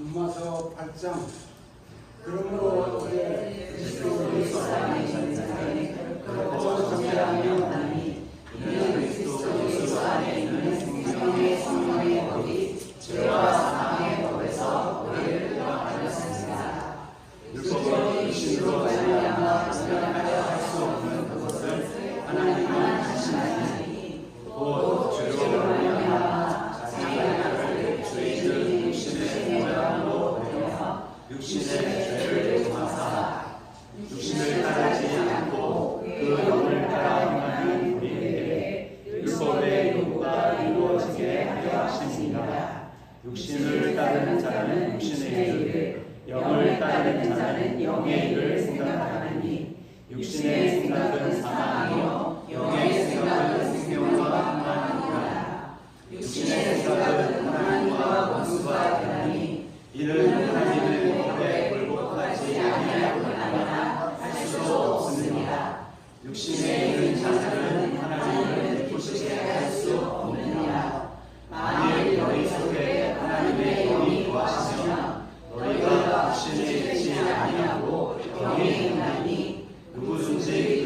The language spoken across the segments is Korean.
엄마서 8장. 그러므로 어제 네. 그리스도의 사랑이 전자에 결코 정죄하며 하니 이는 육신의 생각은 사망이요 영의 생각은 생명과 평안이라. 육신의 생각은 하나님과 원수가 되나니 이는 하나님을 오래 굴복하지 아니하고나니라 할수 없습니다. 육신의 있는 자들은 하나님을 기쁘시게 할 수 없느니라. 만일 너희 속에 하나님의 영이 거하시면 너희가 육신을 지지 아니하고 영이 있나니 nos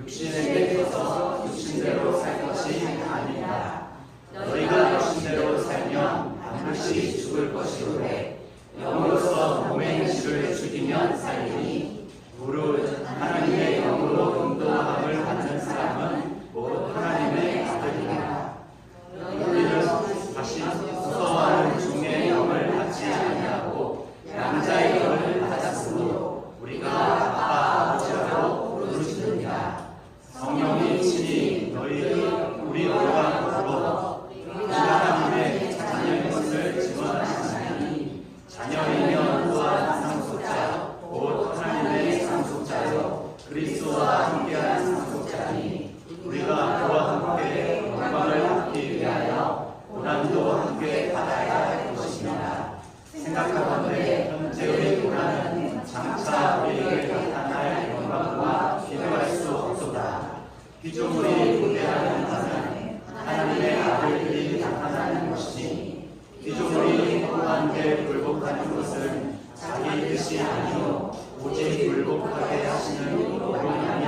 육신에게 있어서 육신대로 살 것이 아니다. 너희가 육신대로 살면 반드시 죽을 것이로되 영으로서 몸의 행실을 죽이면 살리니 함께 받아야 할 것입니다. 생각하건대 죄의 고난은 장차 우리에게 나타날 영광과 기대할 수 없소다. 귀족들이 고대하는 나는 하나님의 아들들이 나타나는 것이니 귀족들이 행복한데 굴복하는 것은 자기 뜻이 아니오 오직 굴복하게 하시는 오로냐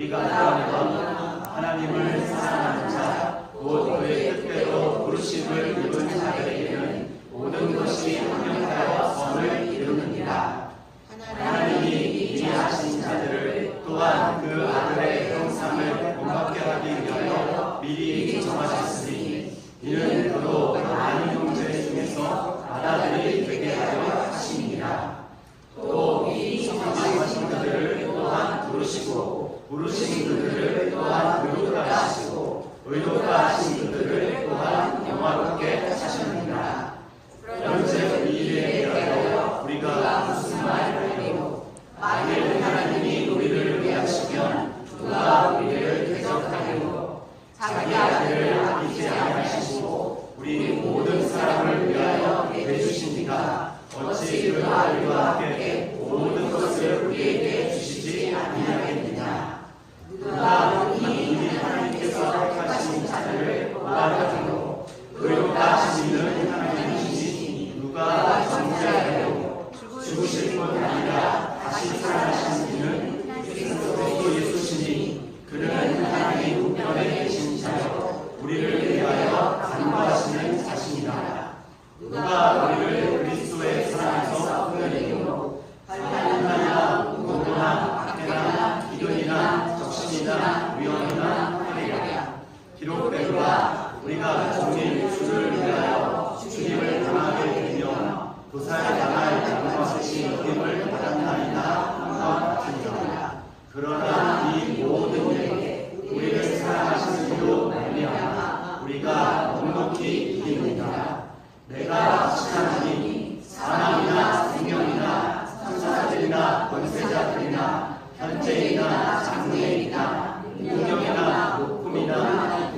우리가 건 하나님을 사랑하는 자, 곧 그의 뜻대로 부르심을 입은 자들에게는 모든 것이 합력하여 선을 이루느니라. 하나님이 부르신 그들을 또한 의롭다 하시고 의롭다 하신 그들을 또한 영화롭게 하셨느니라. 현재 이에 대하여 우리가 무슨 말을 하리오? 만일 하나님이 우리를 위하시면 누가 우리를 대적하리오? 자기 아들을 아끼지 않으시고 우리 모든 사람을 위하여 내주시니까 어찌 그 아들과 함께 위대한 위엄이나 회개야 기록되리라 우리가 종일 주를 위하여 주님을 당하게 되며 도사에 당할 장마스시 여김을 받았나이다 한것 같은데 그러나 이 모든 일에 우리를 사랑하시는 이로 말미암아 우리가 넉넉히 이깁니다. 내가 시작하니 사람이나 생명이나 천사들이나 권세자들이나 현재이나 장래이나 无有名啊，无名啊。